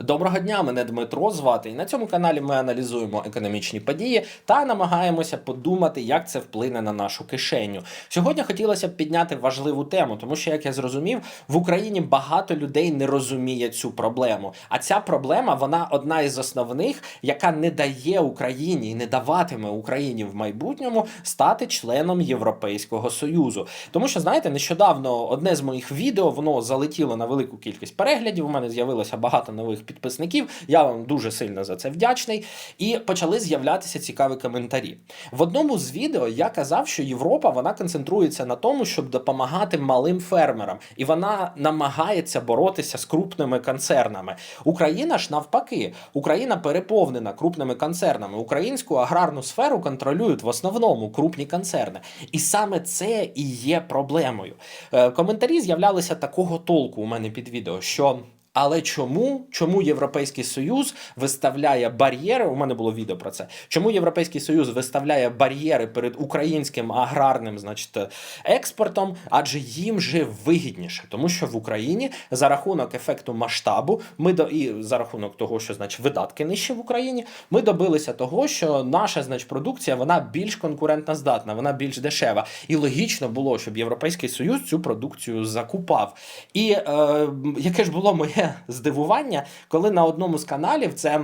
Доброго дня, мене Дмитро звати, і на цьому каналі ми аналізуємо економічні події та намагаємося подумати, як це вплине на нашу кишеню. Сьогодні хотілося б підняти важливу тему, тому що, як я зрозумів, в Україні багато людей не розуміє цю проблему. А ця проблема вона одна із основних, яка не дає Україні і не даватиме Україні в майбутньому стати членом Європейського союзу. Тому що, знаєте, нещодавно одне з моїх відео воно залетіло на велику кількість переглядів. У мене з'явилося багато нових підписників. Я вам дуже сильно за це вдячний. І почали з'являтися цікаві коментарі. В одному з відео я казав, що Європа вона концентрується на тому, щоб допомагати малим фермерам, і вона намагається боротися з крупними концернами. Україна ж навпаки, Україна переповнена крупними концернами. Українську аграрну сферу контролюють в основному крупні концерни. І саме це і є проблемою. Е, Коментарі з'являлися такого толку у мене під відео, що. Але чому, чому Європейський Союз виставляє бар'єри? У мене було відео про це. Чому Європейський Союз виставляє бар'єри перед українським аграрним, значить, експортом? Адже їм же вигідніше, тому що в Україні за рахунок ефекту масштабу, ми до і за рахунок того, що значить видатки нижчі в Україні, ми добилися того, що наша значить, продукція вона більш конкурентна здатна, вона більш дешева. І логічно було, щоб Європейський Союз цю продукцію закупав. І е, яке ж було моє здивування, коли на одному з каналів це.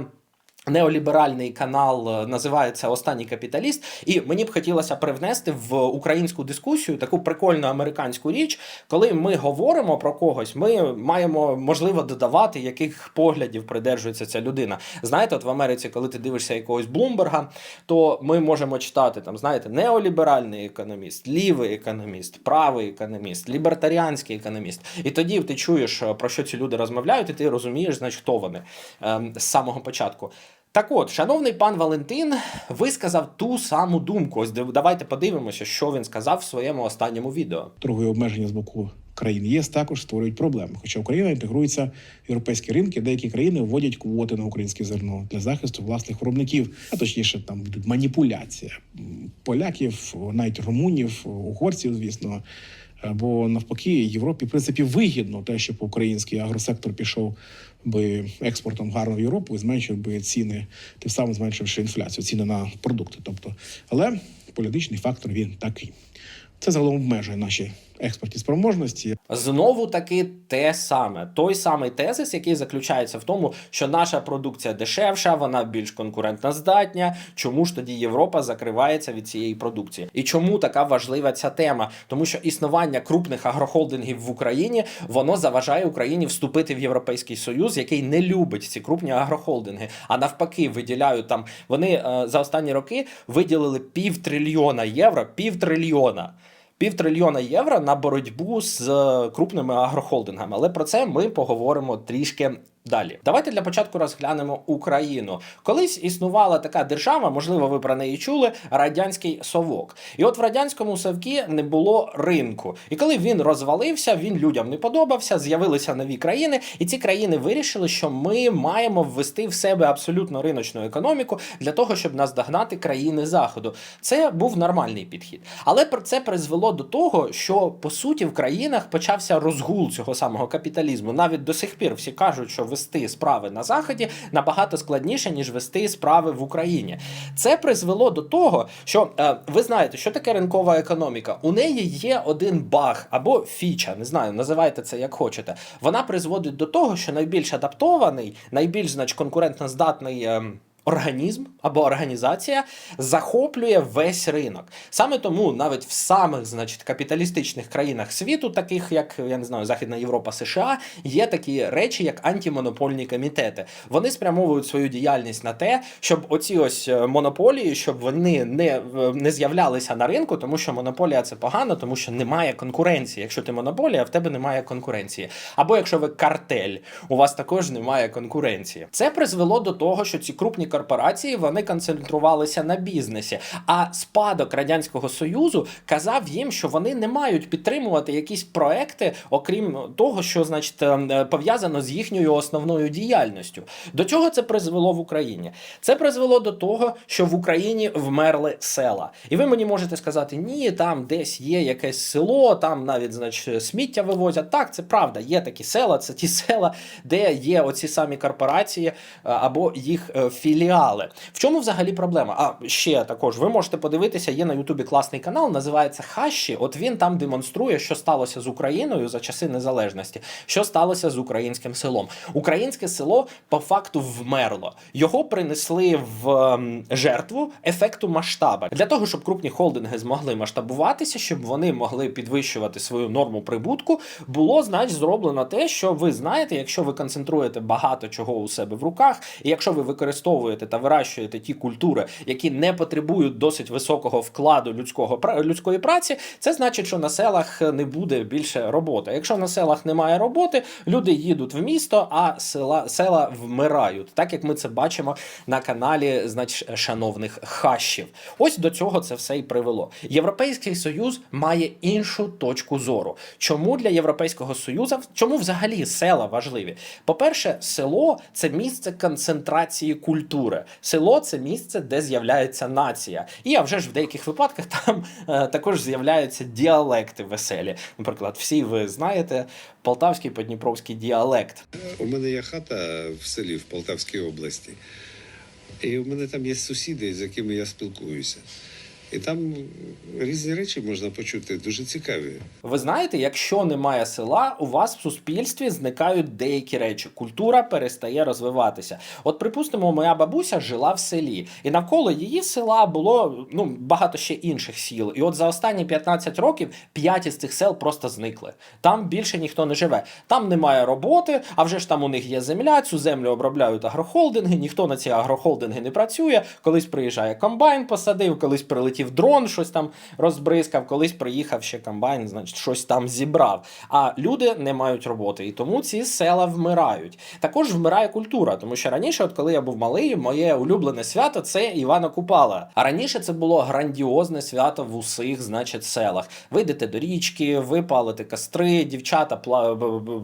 Неоліберальний канал е, називається Останній капіталіст, і мені б хотілося привнести в українську дискусію таку прикольну американську річ, коли ми говоримо про когось, ми маємо можливо додавати, яких поглядів придержується ця людина. Знаєте, от в Америці, коли ти дивишся якогось Блумберга, то ми можемо читати там, знаєте, неоліберальний економіст, лівий економіст, правий економіст, лібертаріанський економіст. І тоді ти чуєш е, про що ці люди розмовляють, і ти розумієш, значить, хто вони ем, з самого початку. Так от, шановний пан Валентин висказав ту саму думку. Ось давайте подивимося, що він сказав в своєму останньому відео. торгові обмеження з боку країн ЄС також створюють проблеми. Хоча Україна інтегрується в європейські ринки, деякі країни вводять квоти на українське зерно для захисту власних виробників, а точніше, там маніпуляція поляків, навіть румунів, угорців, звісно. Бо навпаки, Європі в принципі вигідно те, щоб український агросектор пішов би експортом гарно в Європу і зменшив би ціни, тим самим зменшивши інфляцію, ціни на продукти. Тобто, але політичний фактор він такий. Це загалом обмежує наші експортні спроможності. Знову таки те саме, той самий тезис, який заключається в тому, що наша продукція дешевша, вона більш конкурентна здатня. Чому ж тоді Європа закривається від цієї продукції? І чому така важлива ця тема? Тому що існування крупних агрохолдингів в Україні воно заважає Україні вступити в Європейський Союз, який не любить ці крупні агрохолдинги. А навпаки, виділяють там. Вони е, за останні роки виділили пів трильйона євро, пів трильйона. Півтрильйона євро на боротьбу з е, крупними агрохолдингами. Але про це ми поговоримо трішки далі. Давайте для початку розглянемо Україну. Колись існувала така держава, можливо, ви про неї чули, радянський совок. І от в радянському совкі не було ринку. І коли він розвалився, він людям не подобався, з'явилися нові країни, і ці країни вирішили, що ми маємо ввести в себе абсолютно риночну економіку для того, щоб наздогнати країни заходу. Це був нормальний підхід. Але це призвело до того, що по суті в країнах почався розгул цього самого капіталізму. Навіть до сих пір всі кажуть, що вести справи на заході набагато складніше ніж вести справи в Україні. Це призвело до того, що е, ви знаєте, що таке ринкова економіка. У неї є один баг або фіча, не знаю, називайте це як хочете. Вона призводить до того, що найбільш адаптований, найбільш значить, конкурентно здатний. ем, Організм або організація захоплює весь ринок. Саме тому навіть в самих, значить, капіталістичних країнах світу, таких як я не знаю, Західна Європа, США, є такі речі, як антимонопольні комітети. Вони спрямовують свою діяльність на те, щоб оці ось е, монополії, щоб вони не, е, не з'являлися на ринку, тому що монополія це погано, тому що немає конкуренції. Якщо ти монополія, в тебе немає конкуренції. Або якщо ви картель, у вас також немає конкуренції. Це призвело до того, що ці крупні корпорації вони концентрувалися на бізнесі. А спадок радянського союзу казав їм, що вони не мають підтримувати якісь проекти, окрім того, що значить е, пов'язано з їхньою основною діяльністю. До чого це призвело в Україні? Це призвело до того, що в Україні вмерли села. І ви мені можете сказати, ні, там десь є якесь село, там навіть значить сміття вивозять. Так, це правда. Є такі села, це ті села, де є оці самі корпорації е, або їх е, філіали. В чому взагалі проблема? А ще також ви можете подивитися, є на Ютубі класний канал, називається Хащі. От він там демонструє, що сталося з Україною за часи незалежності, що сталося з українським селом. Українське село по факту вмерло. Його принесли в ем, жертву ефекту масштаба для того, щоб крупні холдинги змогли масштабуватися, щоб вони могли підвищувати свою норму прибутку. Було значить зроблено те, що ви знаєте, якщо ви концентруєте багато чого у себе в руках, і якщо ви використовуєте та вирощуєте ті культури, які не потребують досить високого вкладу людського людської праці, це значить, що на селах не буде більше роботи. Якщо на селах немає роботи, люди їдуть в місто, а села села вмирають, так як ми це бачимо на каналі, значить, шановних хащів. Ось до цього це все і привело. Європейський союз має іншу точку зору. Чому для європейського союзу чому взагалі села важливі? По-перше, село це місце концентрації культури. Село це місце, де з'являється нація. І а вже ж в деяких випадках там е, також з'являються діалекти веселі. Наприклад, всі ви знаєте полтавський подніпровський діалект. У мене є хата в селі в Полтавській області. І у мене там є сусіди, з якими я спілкуюся. І там різні речі можна почути, дуже цікаві. Ви знаєте, якщо немає села, у вас в суспільстві зникають деякі речі. Культура перестає розвиватися. От, припустимо, моя бабуся жила в селі, і навколо її села було ну багато ще інших сіл. І от за останні 15 років 5 із цих сел просто зникли. Там більше ніхто не живе. Там немає роботи, а вже ж там у них є земля. Цю землю обробляють агрохолдинги. Ніхто на ці агрохолдинги не працює. Колись приїжджає комбайн, посадив, колись прилетів дрон, щось там розбризкав, колись приїхав ще комбайн, значить, щось там зібрав. А люди не мають роботи, і тому ці села вмирають. Також вмирає культура, тому що раніше, от коли я був малий, моє улюблене свято це Івана Купала. А раніше це було грандіозне свято в усіх, значить, селах. Ви до річки, ви палите костри, дівчата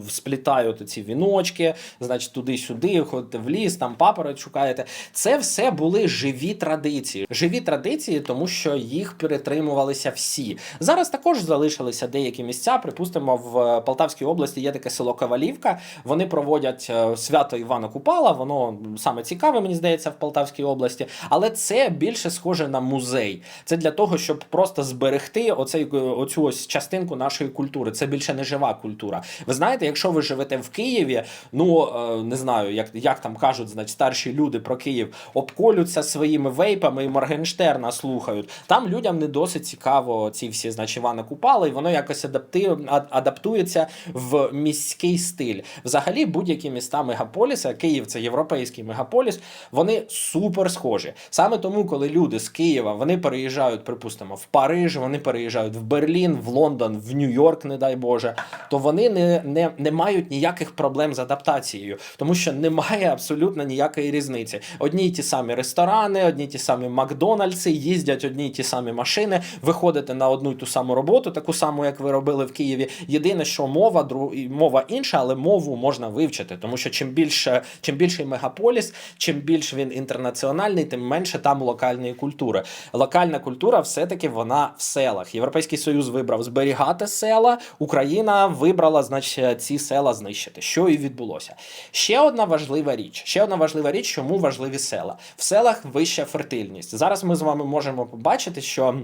сплітають ці віночки, значить, туди-сюди, ходите в ліс, там папороть шукаєте. Це все були живі традиції. Живі традиції, тому що їх перетримувалися всі. Зараз також залишилися деякі місця. Припустимо, в е, Полтавській області є таке село Ковалівка. Вони проводять е, свято Івана Купала. Воно саме цікаве, мені здається, в Полтавській області. Але це більше схоже на музей. Це для того, щоб просто зберегти оцей е, оцю ось частинку нашої культури. Це більше не жива культура. Ви знаєте, якщо ви живете в Києві, ну не знаю, як, як там кажуть, значить старші люди про Київ обколються своїми вейпами і Моргенштерна слухають. Там людям не досить цікаво ці всі, значить, Івана Купала, і воно якось адапти... адаптується в міський стиль. Взагалі, будь-які міста мегаполіса, Київ це європейський мегаполіс, вони супер схожі. Саме тому, коли люди з Києва вони переїжджають, припустимо, в Париж, вони переїжджають в Берлін, в Лондон, в Нью-Йорк, не дай Боже, то вони не, не, не мають ніяких проблем з адаптацією, тому що немає абсолютно ніякої різниці. Одні й ті самі ресторани, одні й ті самі Макдональдси, їздять одні й ті самі машини, виходите на одну й ту саму роботу, таку саму, як ви робили в Києві. Єдине, що мова дру... і мова інша, але мову можна вивчити, тому що чим більше, чим більший мегаполіс, чим більш він інтернаціональний, тим менше там локальної культури. Локальна культура все-таки вона в селах. Європейський Союз вибрав зберігати села, Україна вибрала, значить, ці села знищити. Що і відбулося. Ще одна важлива річ. Ще одна важлива річ, чому важливі села. В селах вища фертильність. Зараз ми з вами можемо побачити, що.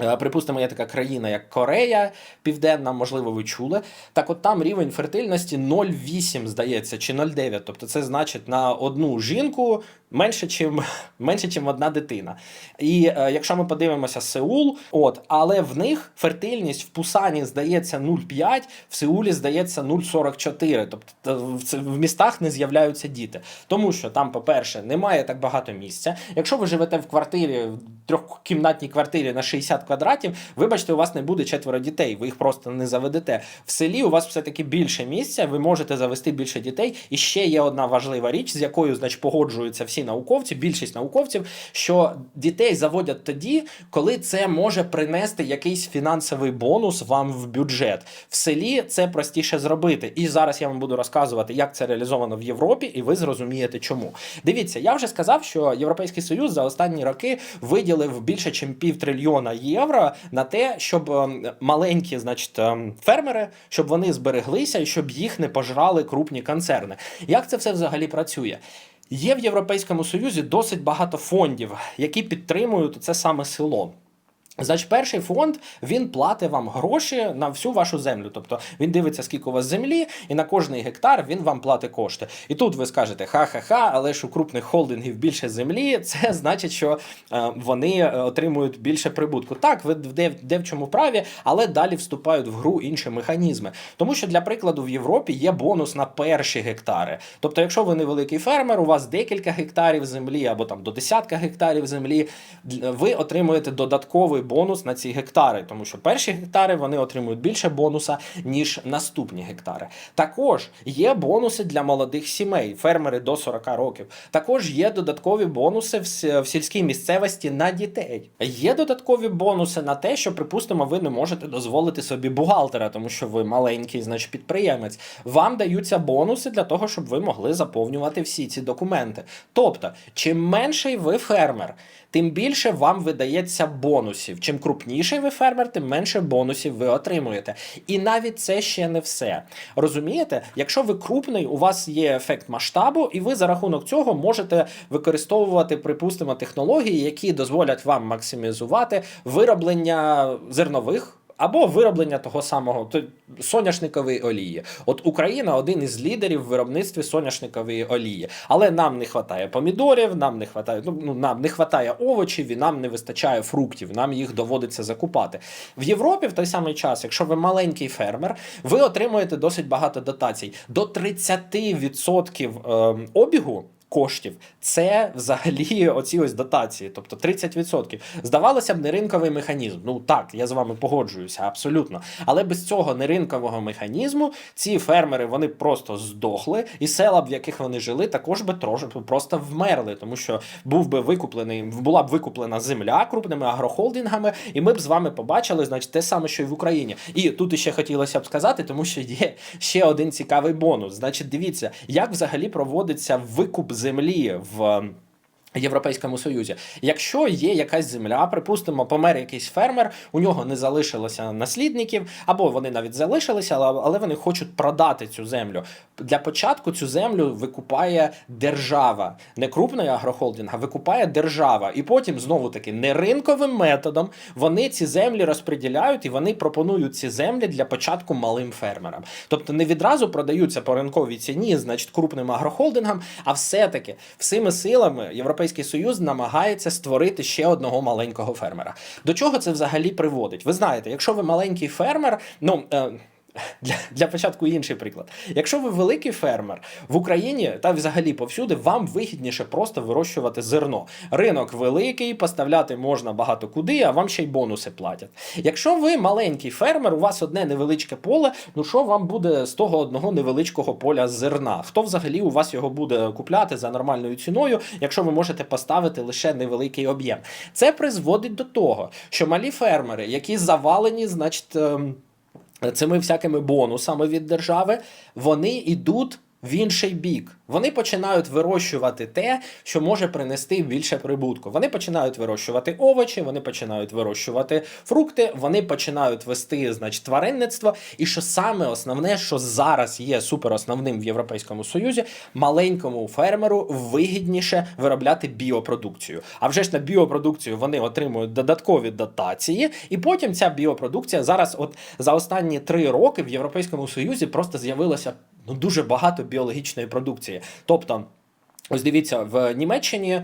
Е, Припустимо, є така країна, як Корея Південна, можливо, ви чули. Так, от там рівень фертильності 0,8, здається, чи 0,9. Тобто це значить на одну жінку менше, чим, менше, чим одна дитина. І е, якщо ми подивимося Сеул, от, але в них фертильність в Пусані здається 0,5, в Сеулі здається 0,44. Тобто в, містах не з'являються діти. Тому що там, по-перше, немає так багато місця. Якщо ви живете в квартирі, в трьохкімнатній квартирі на 60 квадратів, вибачте, у вас не буде четверо дітей, ви їх просто не заведете. В селі у вас все-таки більше місця, ви можете завести більше дітей. І ще є одна важлива річ, з якою, значить, погоджуються всі всі науковці, більшість науковців, що дітей заводять тоді, коли це може принести якийсь фінансовий бонус вам в бюджет. В селі це простіше зробити. І зараз я вам буду розказувати, як це реалізовано в Європі, і ви зрозумієте, чому. Дивіться, я вже сказав, що Європейський Союз за останні роки виділив більше, ніж пів трильйона євро на те, щоб ем, маленькі, значить, ем, фермери, щоб вони збереглися і щоб їх не пожрали крупні концерни. Як це все взагалі працює? Є в Європейському Союзі досить багато фондів, які підтримують це саме село. Значить, перший фонд він платить вам гроші на всю вашу землю. Тобто він дивиться, скільки у вас землі, і на кожний гектар він вам платить кошти. І тут ви скажете ха-ха-ха, але ж у крупних холдингів більше землі, це значить, що е, вони е, отримують більше прибутку. Так, ви де, де в чому праві, але далі вступають в гру інші механізми. Тому що для прикладу в Європі є бонус на перші гектари. Тобто, якщо ви невеликий фермер, у вас декілька гектарів землі або там до десятка гектарів землі, ви отримуєте додатковий бонус на ці гектари, тому що перші гектари вони отримують більше бонуса, ніж наступні гектари. Також є бонуси для молодих сімей, фермери до 40 років. Також є додаткові бонуси в, сільській місцевості на дітей. Є додаткові бонуси на те, що, припустимо, ви не можете дозволити собі бухгалтера, тому що ви маленький, значить, підприємець. Вам даються бонуси для того, щоб ви могли заповнювати всі ці документи. Тобто, чим менший ви фермер, тим більше вам видається бонусів. Чим крупніший ви фермер, тим менше бонусів ви отримуєте. І навіть це ще не все. Розумієте, якщо ви крупний, у вас є ефект масштабу, і ви за рахунок цього можете використовувати, припустимо, технології, які дозволять вам максимізувати вироблення зернових. Або вироблення того самого соняшникової олії. От Україна один із лідерів в виробництві соняшникової олії. Але нам не вистачає помідорів, нам не вистачає, ну, ну, нам не вистачає овочів і нам не вистачає фруктів. Нам їх доводиться закупати. В Європі в той самий час, якщо ви маленький фермер, ви отримуєте досить багато дотацій. До 30% ем, обігу. Коштів це взагалі оці ось дотації, тобто 30%. Здавалося б, не ринковий механізм. Ну так, я з вами погоджуюся, абсолютно. Але без цього неринкового механізму ці фермери вони просто здохли, і села, в яких вони жили, також би трошки просто вмерли, тому що був би викуплений, була б викуплена земля крупними агрохолдингами, і ми б з вами побачили, значить, те саме, що і в Україні. І тут іще хотілося б сказати, тому що є ще один цікавий бонус. Значить, дивіться, як взагалі проводиться викуп землі в. Європейському Союзі, якщо є якась земля, припустимо, помер якийсь фермер, у нього не залишилося наслідників, або вони навіть залишилися, але, вони хочуть продати цю землю. Для початку цю землю викупає держава, не крупний агрохолдинг, а викупає держава. І потім знову таки не ринковим методом вони ці землі розподіляють і вони пропонують ці землі для початку малим фермерам. Тобто не відразу продаються по ринковій ціні, значить, крупним агрохолдингам, а все-таки всіми силами Європейський Союз намагається створити ще одного маленького фермера. До чого це взагалі приводить? Ви знаєте, якщо ви маленький фермер, ну. Е, для, для початку інший приклад. Якщо ви великий фермер в Україні та взагалі повсюди, вам вигідніше просто вирощувати зерно. Ринок великий, поставляти можна багато куди, а вам ще й бонуси платять. Якщо ви маленький фермер, у вас одне невеличке поле, ну що вам буде з того одного невеличкого поля зерна? Хто взагалі у вас його буде купляти за нормальною ціною, якщо ви можете поставити лише невеликий об'єм? Це призводить до того, що малі фермери, які завалені, значить. Цими всякими бонусами від держави, вони йдуть в інший бік. Вони починають вирощувати те, що може принести більше прибутку. Вони починають вирощувати овочі, вони починають вирощувати фрукти, вони починають вести, значить, тваринництво. І що саме основне, що зараз є суперосновним в Європейському Союзі, маленькому фермеру вигідніше виробляти біопродукцію. А вже ж на біопродукцію вони отримують додаткові дотації, і потім ця біопродукція зараз, от за останні три роки в Європейському Союзі просто з'явилося ну дуже багато біологічної продукції. Тобто, ось дивіться, в Німеччині.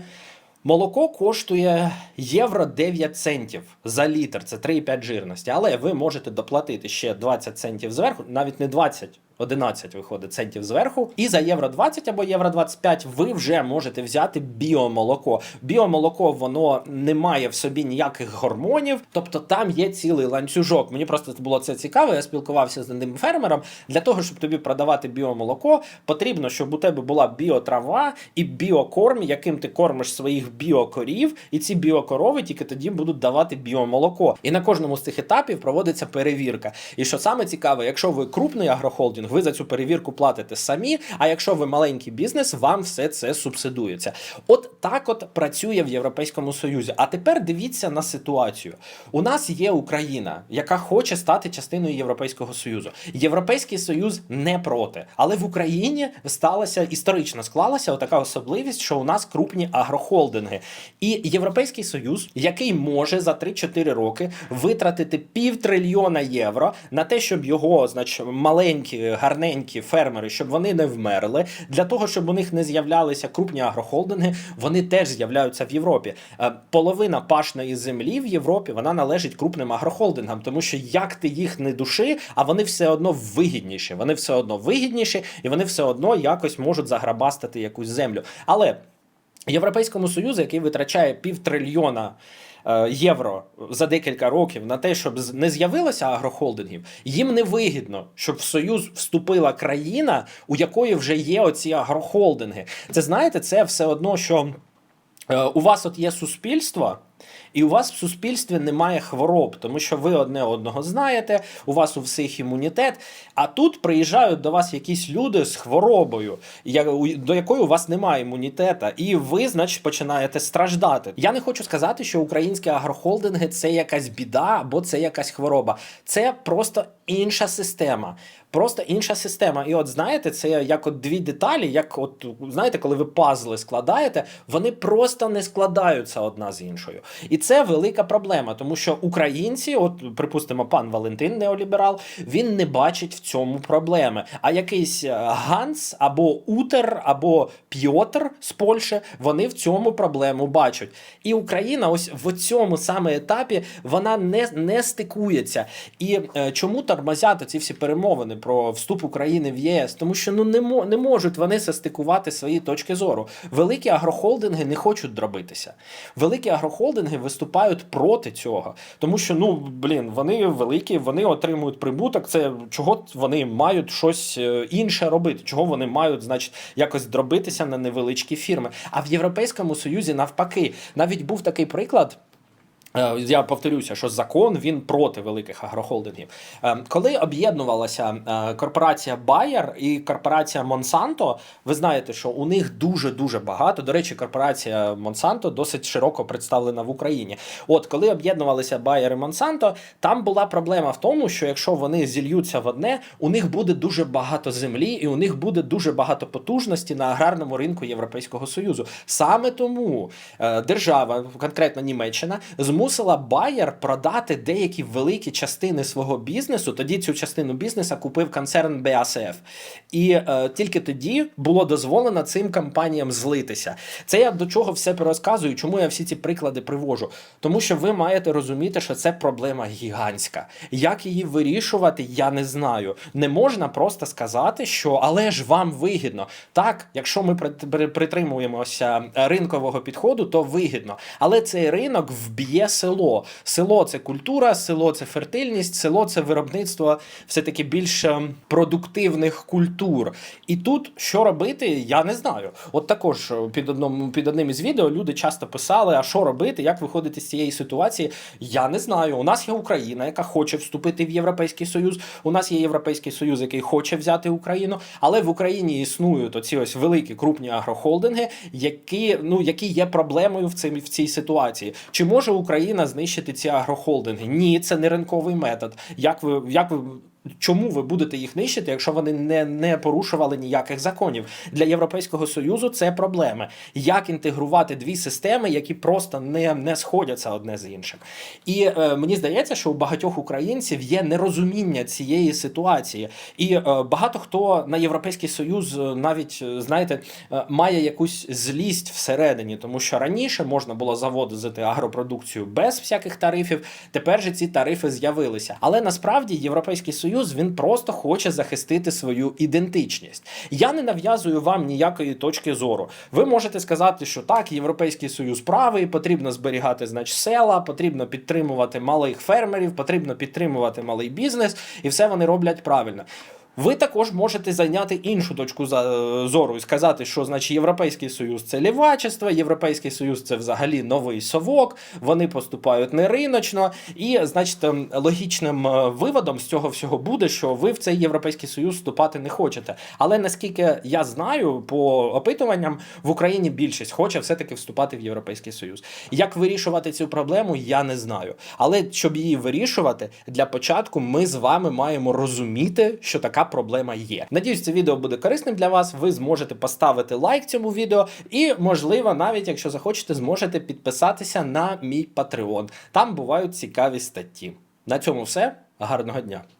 Молоко коштує євро 9 центів за літр, це 3,5 жирності. Але ви можете доплатити ще 20 центів зверху, навіть не 20, 11 виходить центів зверху. І за євро 20 або євро 25 ви вже можете взяти біомолоко. Біомолоко воно не має в собі ніяких гормонів, тобто там є цілий ланцюжок. Мені просто було це цікаво. Я спілкувався з одним фермером. Для того, щоб тобі продавати біомолоко, потрібно, щоб у тебе була біотрава і біокорм, яким ти кормиш своїх біокорів, і ці біокорови тільки тоді будуть давати біомолоко. І на кожному з цих етапів проводиться перевірка. І що саме цікаве, якщо ви крупний агрохолдинг, ви за цю перевірку платите самі. А якщо ви маленький бізнес, вам все це субсидується. От так от працює в Європейському Союзі. А тепер дивіться на ситуацію. У нас є Україна, яка хоче стати частиною Європейського Союзу. Європейський Союз не проти, але в Україні сталася історично склалася така особливість, що у нас крупні агрохолдинги. І Європейський Союз, який може за 3-4 роки витратити пів трильйона євро на те, щоб його, значить, маленькі, гарненькі фермери, щоб вони не вмерли, для того, щоб у них не з'являлися крупні агрохолдинги, вони теж з'являються в Європі. Е, Половина пашної землі в Європі вона належить крупним агрохолдингам, тому що як ти їх не души, а вони все одно вигідніші. Вони все одно вигідніші, і вони все одно якось можуть заграбастати якусь землю. Але Європейському Союзу, який витрачає півтрильйона євро за декілька років на те, щоб не з'явилося агрохолдингів, їм не вигідно, щоб в Союз вступила країна, у якої вже є оці агрохолдинги. Це знаєте, це все одно, що е, у вас от є суспільство. І у вас в суспільстві немає хвороб, тому що ви одне одного знаєте, у вас у всіх імунітет. А тут приїжджають до вас якісь люди з хворобою, до якої у вас немає імунітета, і ви, значить, починаєте страждати. Я не хочу сказати, що українські агрохолдинги це якась біда або це якась хвороба. Це просто інша система. Просто інша система. І от знаєте, це як от дві деталі, як от знаєте, коли ви пазли складаєте, вони просто не складаються одна з іншою. І це велика проблема, тому що українці, от припустимо, пан Валентин неоліберал, він не бачить в цьому проблеми. А якийсь е, Ганс або Утер, або Пьотр з Польщі, вони в цьому проблему бачать. І Україна, ось в цьому саме етапі, вона не, не стикується. І е, чому тормозять ці всі перемовини про вступ України в ЄС? Тому що ну не, не можуть вони состикувати свої точки зору. Великі агрохолдинги не хочуть дробитися. Великі агрохолдинги виступають проти цього, тому що ну блін, вони великі, вони отримують прибуток. Це чого вони мають щось е, інше робити? Чого вони мають, значить, якось дробитися на невеличкі фірми? А в Європейському Союзі навпаки, навіть був такий приклад. Е, Я повторюся, що закон він проти великих агрохолдингів. Е, Коли об'єднувалася е, корпорація Bayer і корпорація Monsanto, ви знаєте, що у них дуже дуже багато. До речі, корпорація Monsanto досить широко представлена в Україні. От коли об'єднувалися Bayer і Monsanto, там була проблема в тому, що якщо вони зільються в одне, у них буде дуже багато землі, і у них буде дуже багато потужності на аграрному ринку Європейського Союзу. Саме тому держава, конкретно Німеччина, змусила Bayer продати деякі великі частини свого бізнесу. Тоді цю частину бізнесу купив концерн BASF. І е, тільки тоді було дозволено цим компаніям злитися. Це я до чого все розказую, чому я всі ці приклади привожу. Тому що ви маєте розуміти, що це проблема гігантська. Як її вирішувати, я не знаю. Не можна просто сказати, що але ж вам вигідно. Так, якщо ми при- при- притримуємося ринкового підходу, то вигідно. Але цей ринок вб'є село. Село це культура, село це фертильність, село це виробництво все-таки більш ем, продуктивних культур. І тут що робити, я не знаю. От також е, під одним, під одним із відео люди часто писали: а що робити, як виходити з цієї ситуації? Я не знаю. У нас є Україна, яка хоче вступити в Європейський Союз. У нас є Європейський Союз, який хоче взяти Україну, але в Україні існують оці ось великі крупні агрохолдинги, які ну які є проблемою в цій, в цій ситуації. Чи може Україна знищити ці агрохолдинги? Ні, це не ринковий метод. Як ви як ви Чому ви будете їх нищити, якщо вони не, не порушували ніяких законів для Європейського союзу? Це проблеми. Як інтегрувати дві системи, які просто не, не сходяться одне з іншим? І е, мені здається, що у багатьох українців є нерозуміння цієї ситуації, і е, багато хто на європейський союз е, навіть е, знаєте е, має якусь злість всередині, тому що раніше можна було заводити агропродукцію без всяких тарифів. Тепер же ці тарифи з'явилися. Але насправді Європейський Союз Союз він просто хоче захистити свою ідентичність. Я не нав'язую вам ніякої точки зору. Ви можете сказати, що так, Європейський Союз правий, потрібно зберігати значить, села, потрібно підтримувати малих фермерів, потрібно підтримувати малий бізнес, і все вони роблять правильно. Ви також можете зайняти іншу точку за- зору і сказати, що значить Європейський Союз це лівачество, Європейський Союз це взагалі новий совок, вони поступають не риночно, і значить ем, логічним е, виводом з цього всього буде, що ви в цей Європейський Союз вступати не хочете. Але наскільки я знаю, по опитуванням в Україні більшість хоче все-таки вступати в Європейський Союз. Як вирішувати цю проблему, я не знаю. Але щоб її вирішувати, для початку ми з вами маємо розуміти, що така проблема є. Надіюсь, це відео буде корисним для вас. Ви зможете поставити лайк цьому відео, і, можливо, навіть якщо захочете, зможете підписатися на мій Patreon. Там бувають цікаві статті. На цьому все. Гарного дня!